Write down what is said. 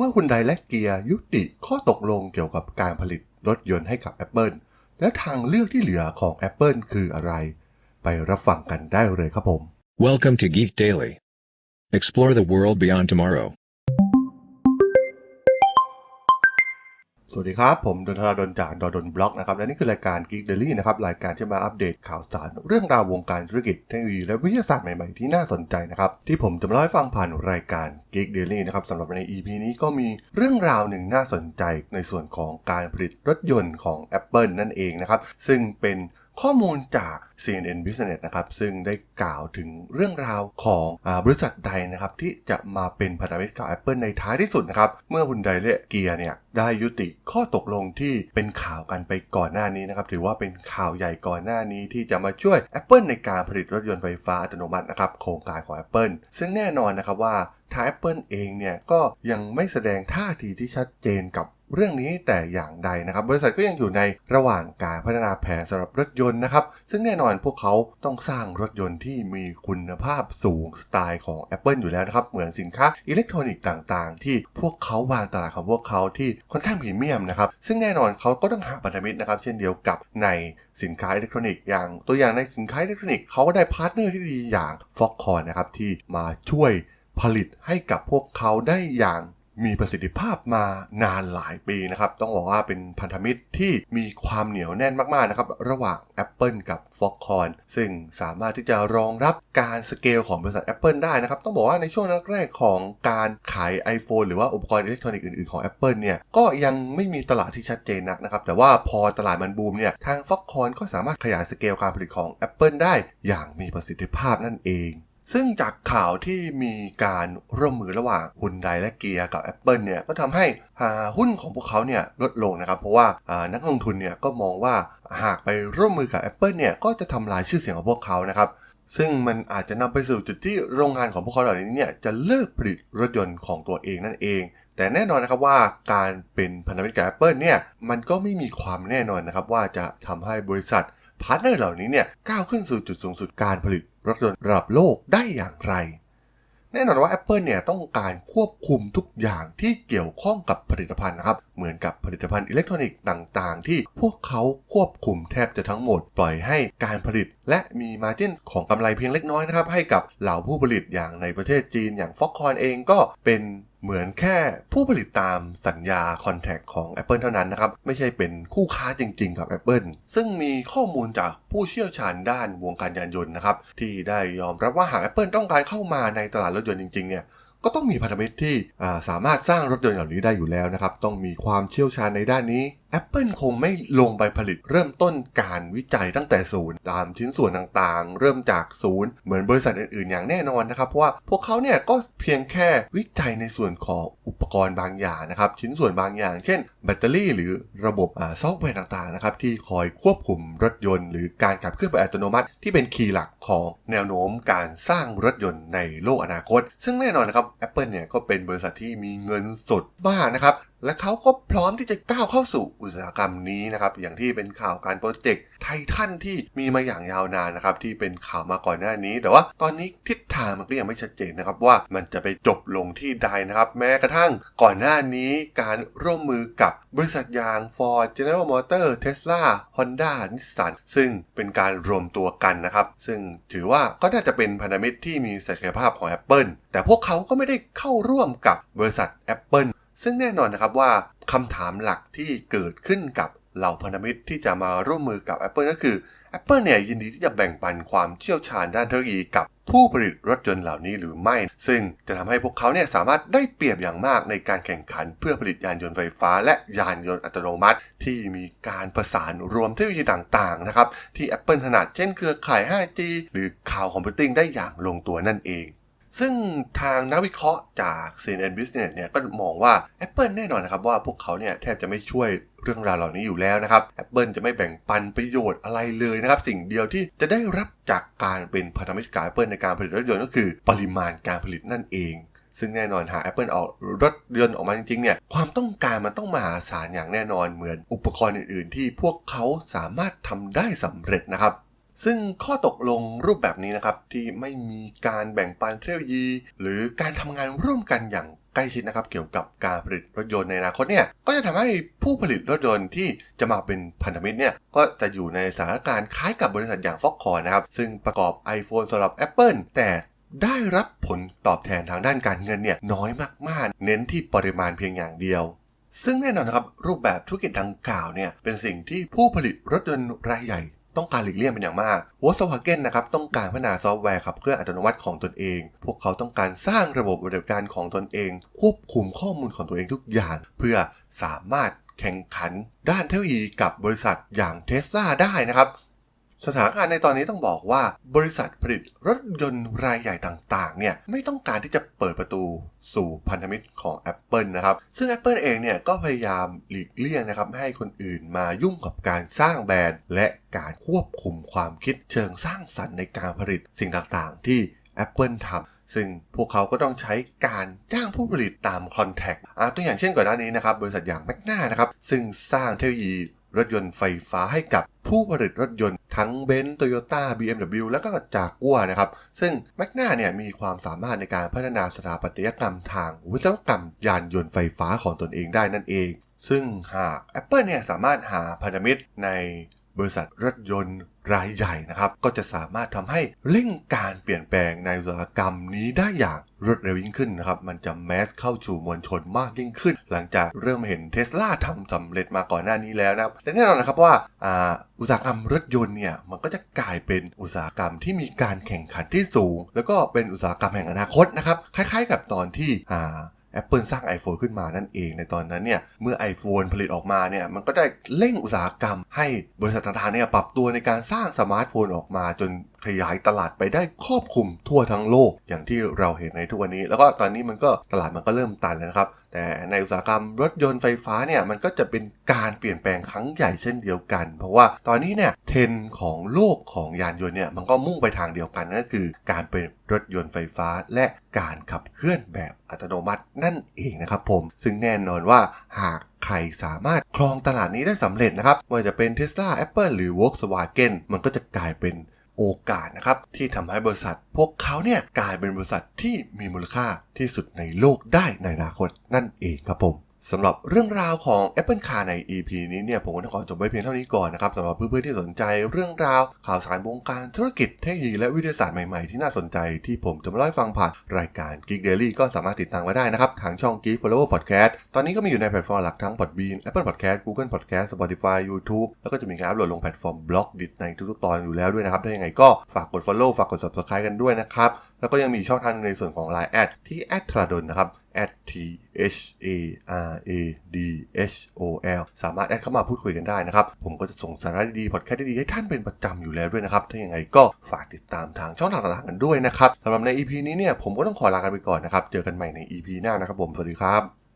เมื่อคุณไดและเกียร์ยุติข้อตกลงเกี่ยวกับการผลิตรถยนต์ให้กับ Apple และทางเลือกที่เหลือของ Apple คืออะไร ไปรับฟังกันได้เลยครับผม Welcome to Geek Daily. Explore the world beyond tomorrow. สวัสดีครับ ผมดนทราดนจากดนบล็อกนะครับ และนี่คือรายการ Geek Daily นะครับ รายการที่มาอัปเดตข่าวสาร เรื่องราววงการธุรกิจเทคโนโลยีและวิทยาศาสตร์ใหม่ๆที่น่าสนใจนะครับ ที่ผมจะมาเล่าให้ฟังผ่านรายการ Geek Daily นะครับสำหรับใน EP นี้ก็มีเรื่องราวหนึ่งน่าสนใจในส่วนของการผลิตรถยนต์ของ Apple นั่นเองนะครับ ซึ่งเป็น ข้อมูลจาก CNN Business นะครับ ซึ่งได้กล่าวถึงเรื่องราวของอบริษัทใดนะครับ ที่จะมาเป็นพันธมิตรกับ Apple ในท้ายที่สุดนะครับ เมื่อคุณไดและเกียร์เนี่ย ได้ยุติข้อตกลงที่เป็นข่าวกันไปก่อนหน้านี้นะครับ ถือว่าเป็นข่าวใหญ่ก่อนหน้านี้ที่จะมาช่วย Apple ในการผลิตรถยนต์ไฟฟ้าอัตโนมัตินะครับโครงการของ Apple ซึ่งแน่นอนนะครับว่าทาง Apple เองเนี่ยก็ยังไม่แสดงท่าทีที่ชัดเจนกับ เรื่องนี้แต่อย่างใดนะครับ บริษัทก็ยังอยู่ในระหว่างการพัฒนาแผนสำหรับรถยนต์นะครับ ซึ่งแน่นอนพวกเขาต้องสร้างรถยนต์ที่มีคุณภาพสูงสไตล์ของ Apple อยู่แล้วนะครับ เหมือนสินค้าอิเล็กทรอนิกส์ต่างๆ ที่พวกเขาวางตลาดของพวกเขาที่ค่อนข้างพรีเมียมนะครับ ซึ่งแน่นอนเขาก็ต้องหาพันธมิตรนะครับเช่นเดียวกับในสินค้าอิเล็กทรอนิกส์อย่างตัวอย่างในสินค้าอิเล็กทรอนิกส์เขาก็ได้พาร์ทเนอร์ที่ดีอย่าง Foxconn นะครับที่มาช่วยผลิตให้กับพวกเขาได้อย่าง มีประสิทธิภาพมานานหลายปีนะครับ ต้องบอกว่าเป็นพันธมิตรที่มีความเหนียวแน่นมากๆนะครับ ระหว่าง Apple กับ Foxconn ซึ่งสามารถที่จะรองรับการสเกลของบริษัท Apple ได้นะครับ ต้องบอกว่าในช่วงแรกๆของการขาย iPhone หรือว่าอุปกรณ์อิเล็กทรอนิกส์อื่นๆของ Apple เนี่ยก็ยังไม่มีตลาดที่ชัดเจนนักนะครับ แต่ว่าพอตลาดมันบูมเนี่ยทาง Foxconn ก็สามารถขยายสเกลการผลิตของ Apple ได้อย่างมีประสิทธิภาพนั่นเอง ซึ่งจากข่าวที่มีการร่วมมือระหว่างฮุนไดและเกียร์กับ Apple เนี่ยก็ทำให้หุ้นของพวกเขาเนี่ยลดลงนะครับ เพราะว่านักลงทุนเนี่ยก็มองว่าหากไปร่วมมือกับ Apple เนี่ยก็จะทำลายชื่อเสียงของพวกเขานะครับซึ่งมันอาจจะนำไปสู่จุดที่โรงงานของพวกเขาเหล่านี้เนี่ยจะเลิกผลิตรถยนต์ของตัวเองนั่นเอง แต่แน่นอนนะครับว่าการเป็นพันธมิตรกับ Apple เนี่ยมันก็ไม่มีความแน่นอนนะครับว่าจะทำให้บริษัทพาร์ทเนอร์เหล่านี้เนี่ยก้าวขึ้นสู่จุดสูงสุดการผลิต รถยนต์ระดับโลกได้อย่างไร แน่นอนว่า Apple เนี่ยต้องการควบคุมทุกอย่างที่เกี่ยวข้องกับผลิตภัณฑ์นะครับ เหมือนกับผลิตภัณฑ์อิเล็กทรอนิกส์ต่าง ๆ ที่พวกเขาควบคุมแทบจะทั้งหมด ปล่อยให้การผลิต และมีมาจิ้นของกำไรเพียงเล็กน้อยนะครับให้กับเหล่าผู้ผลิตอย่างในประเทศจีนอย่าง Foxconn เองก็เป็น เหมือนแค่ผู้ผลิตตามสัญญาคอนแทคของ Apple เท่านั้นนะครับ ไม่ใช่เป็นคู่ค้าจริง ๆ กับ Apple ซึ่งมีข้อมูลจากผู้เชี่ยวชาญด้านวงการยานยนต์นะครับ ที่ได้ยอมรับว่าหาก Apple ต้องการเข้ามาในตลาดรถยนต์จริง ๆ เนี่ยก็ต้องมีพันธมิตรที่สามารถสร้างรถยนต์เหล่านี้ได้อยู่แล้วนะครับ ต้องมีความเชี่ยวชาญในด้านนี้ Apple คงไม่ลงไปผลิตเริ่มต้นการวิจัยตั้งแต่ศูนย์ตามชิ้นส่วนต่างๆ เริ่มจากศูนย์เหมือนบริษัทอื่นๆ อย่างแน่นอนนะครับเพราะว่าพวกเขาเนี่ยก็เพียงแค่วิจัยในส่วนของอุปกรณ์บางอย่างนะครับชิ้นส่วนบางอย่าง เช่น แบตเตอรี่หรือระบบอ่าซอฟต์แวร์ต่างๆนะครับที่คอยควบคุมรถยนต์ หรือการขับเคลื่อนแบบอัตโนมัติ ที่เป็นคีย์หลักของแนวโน้มการสร้างรถยนต์ในโลกอนาคต ซึ่งแน่นอนนะครับ Apple เนี่ยก็เป็นบริษัทที่มีเงินสดมากนะครับ และเขาก็พร้อมที่จะก้าวเข้าสู่อุตสาหกรรมนี้นะครับ อย่างที่เป็นข่าวการโปรเจกต์ไททันที่มีมาอย่างยาวนานนะครับ ที่เป็นข่าวมาก่อนหน้านี้ แต่ว่าตอนนี้ทิศทางมันก็ยังไม่ชัดเจนนะครับ ว่ามันจะไปจบลงที่ใดนะครับ แม้กระทั่งก่อนหน้านี้การร่วมมือกับบริษัทยาง Ford General Motors Tesla Honda Nissan ซึ่งเป็นการรวมตัวกันนะครับ ซึ่งถือว่าก็น่าจะเป็นพันธมิตรที่มีศักยภาพของ Apple แต่พวกเขาก็ไม่ได้เข้าร่วมกับบริษัท Apple ซึ่งแน่นอนนะครับว่าคำถามหลักที่เกิดขึ้นกับเหล่าพันธมิตรที่จะมาร่วมมือกับ Apple ก็คือ Apple เนี่ยยินดีที่จะแบ่งปันความเชี่ยวชาญด้านเทคโนโลยีกับผู้ผลิตรถยนต์เหล่านี้หรือไม่ ซึ่งจะทำให้พวกเขาเนี่ยสามารถได้เปรียบอย่างมากในการแข่งขันเพื่อผลิตยานยนต์ไฟฟ้า และยานยนต์อัตโนมัติ ที่มีการประสานรวมเทคโนโลยีต่างๆนะครับที่ Apple ถนัดเช่นเครือข่าย 5G หรือข่าวคอมพิวติ้งได้อย่างลงตัวนั่นเอง ซึ่งทางนักวิเคราะห์จาก CNN Business เนี่ยก็มองว่า Apple แน่นอนนะครับว่าพวกเขาเนี่ยแทบจะไม่ช่วยเรื่องราวเหล่านี้อยู่แล้วนะครับ Apple จะไม่แบ่งปันประโยชน์อะไรเลยนะครับ สิ่งเดียวที่จะได้รับจากการเป็นพันธมิตรกับ Apple ในการผลิตรถยนต์ก็คือ ปริมาณการผลิตนั่นเองซึ่งแน่นอนหาก Apple ออกรถยนต์ออกมาจริงๆเนี่ยความต้องการมันต้องมหาศาลอย่างแน่นอนเหมือนอุปกรณ์อื่นๆ ที่พวกเขาสามารถทำได้สำเร็จนะครับ ซึ่งข้อตกลงรูปแบบนี้นะครับ ที่ไม่มีการแบ่งปันเทคโนโลยี หรือการทำงานร่วมกันอย่างใกล้ชิดนะครับ เกี่ยวกับการผลิตรถยนต์ในอนาคตเนี่ยก็จะทำให้ผู้ผลิตรถยนต์ที่จะมาเป็นพันธมิตรเนี่ยก็จะอยู่ในสถานการณ์คล้ายกับบริษัทอย่างฟ็อกคอร์นะครับ ซึ่งประกอบ iPhone สำหรับ Apple แต่ได้รับผลตอบแทนทางด้านการเงินเนี่ยน้อยมากๆ เน้นที่ปริมาณเพียงอย่างเดียว ซึ่งแน่นอนนะครับรูปแบบธุรกิจดังกล่าวเนี่ยเป็นสิ่งที่ผู้ผลิตรถยนต์รายใหญ่ ต้องการหลีกเลี่ยงเป็นอย่างมากวอสวาเกนนะครับต้องการพัฒนาซอฟต์แวร์ขับเคลื่อนอัตโนมัติของตนเอง พวกเขาต้องการสร้างระบบบริการของตนเอง ควบคุมข้อมูลของตัวเองทุกอย่าง เพื่อสามารถแข่งขันด้านเทคโนโลยีกับบริษัทอย่างเทสลาได้นะครับ สถานการณ์ในตอนนี้ต้องบอกว่า บริษัทผลิตรถยนต์รายใหญ่ต่างๆ เนี่ยไม่ต้องการที่จะเปิดประตูสู่พันธมิตรของ Apple นะครับ ซึ่ง Apple เองเนี่ยก็พยายามหลีกเลี่ยงนะครับให้คนอื่นมายุ่งกับการสร้างแบรนด์ และการควบคุมความคิดเชิงสร้างสรรค์ในการผลิตสิ่งต่างๆ ที่ Apple ทำซึ่งพวกเขาก็ต้องใช้การจ้างผู้ผลิตตามคอนแทคตัวอย่างเช่นก่อนหน้านี้นะครับ บริษัทอย่างแมกนานะครับ ซึ่งสร้างเทคโนโลยี รถยนต์ไฟฟ้าให้กับผู้ผลิตรถยนต์ทั้งเบนซ์โตโยต้า BMW แล้วก็จากกัวนะครับ ซึ่งแมกนาเนี่ยมีความสามารถในการพัฒนาสถาปัตยกรรมทางวิศวกรรมยานยนต์ไฟฟ้าของตนเองได้นั่นเอง ซึ่งหาก Apple เนี่ยสามารถหาพันธมิตรใน บริษัทรถยนต์รายใหญ่นะครับ ก็จะสามารถทำให้เร่งการเปลี่ยนแปลงในอุตสาหกรรมนี้ได้อย่างรวดเร็วยิ่งขึ้นนะครับ มันจะแมสเข้าสู่มวลชนมากยิ่งขึ้น หลังจากเริ่มเห็นเทสลาทำสำเร็จมาก่อนหน้านี้แล้วนะครับและแน่นอนนะครับว่าอุตสาหกรรมรถยนต์เนี่ยมันก็จะกลายเป็นอุตสาหกรรมที่มีการแข่งขันที่สูง แล้วก็เป็นอุตสาหกรรมแห่งอนาคตนะครับคล้ายๆ กับตอนที่ Apple สร้าง iPhone ขึ้นมานั่นเองในตอนนั้นเนี่ยเมื่อ iPhone ผลิตออกมาเนี่ยมันก็ได้เร่งอุตสาหกรรม ให้บริษัทต่างๆเนี่ยปรับตัวในการสร้างสมาร์ทโฟนออกมาจนขยายตลาดไปได้ครอบคลุมทั่วทั้งโลกอย่างที่เราเห็นในทุกวันนี้ แล้วก็ตอนนี้มันก็ตลาดมันก็เริ่มตันแล้วนะครับ แต่ในอุตสาหกรรมรถยนต์ไฟฟ้าเนี่ยมันก็จะเป็นการเปลี่ยนแปลงครั้งใหญ่เช่นเดียวกัน เพราะว่าตอนนี้เนี่ยเทรนของโลกของยานยนต์เนี่ยมันก็มุ่งไปทางเดียวกันนั่นก็คือ การเป็นรถยนต์ไฟฟ้าและการขับเคลื่อนแบบอัตโนมัตินั่นเองนะครับผม ซึ่งแน่นอนว่าหากใครสามารถครองตลาดนี้ได้สำเร็จนะครับไม่ว่าจะเป็น Tesla Apple หรือ Volkswagen มันก็จะกลายเป็น โอกาสนะครับ ที่ทำให้บริษัท พวกเขาเนี่ยกลายเป็นบริษัทที่มีมูลค่าที่สุดในโลกได้ในอนาคตนั่นเองครับผม สำหรับเรื่องราวของ Apple Car ใน EP นี้เนี่ยผมก็ต้องขอจบไว้เพียงเท่านี้ก่อนนะครับสำหรับเพื่อนๆที่สนใจเรื่องราวข่าวสารวงการธุรกิจเทคโนโลยีและวิทยาศาสตร์ใหม่ๆ ที่น่าสนใจที่ผมจะมาเล่าให้ฟังผ่านรายการ Geek Daily ก็สามารถติดตามไว้ได้นะครับ ทางช่อง Geek Flower Podcast ตอนนี้ก็มีอยู่ในแพลตฟอร์มหลักทั้ง Podbean Apple Podcast Google Podcast Spotify YouTube แล้วก็จะมีการอัปโหลดลงแพลตฟอร์มบล็อกดิในทุกๆตอนอยู่แล้วด้วยนะครับถ้ายังไงก็ฝากกด Follow ฝากกด Subscribe กันด้วยนะครับแล้วก็ยังมีช่องทางในส่วนของ Line แอดที่แอดทราดนนะครับ at t h a r a d h o l สามารถแอดเข้ามาพูดคุยกันได้นะครับ ผมก็จะส่งสาระดีๆพอดแคสต์ดีๆให้ท่านเป็นประจำอยู่แล้วด้วยนะครับ ถ้าอย่างไรก็ฝากติดตามทางช่องทางต่างๆกันด้วยนะครับสำหรับใน EP นี้เนี่ยผมก็ต้องขอลากันไปก่อนนะครับ เจอกันใหม่ใน EP หน้านะครับผม สวัสดีครับ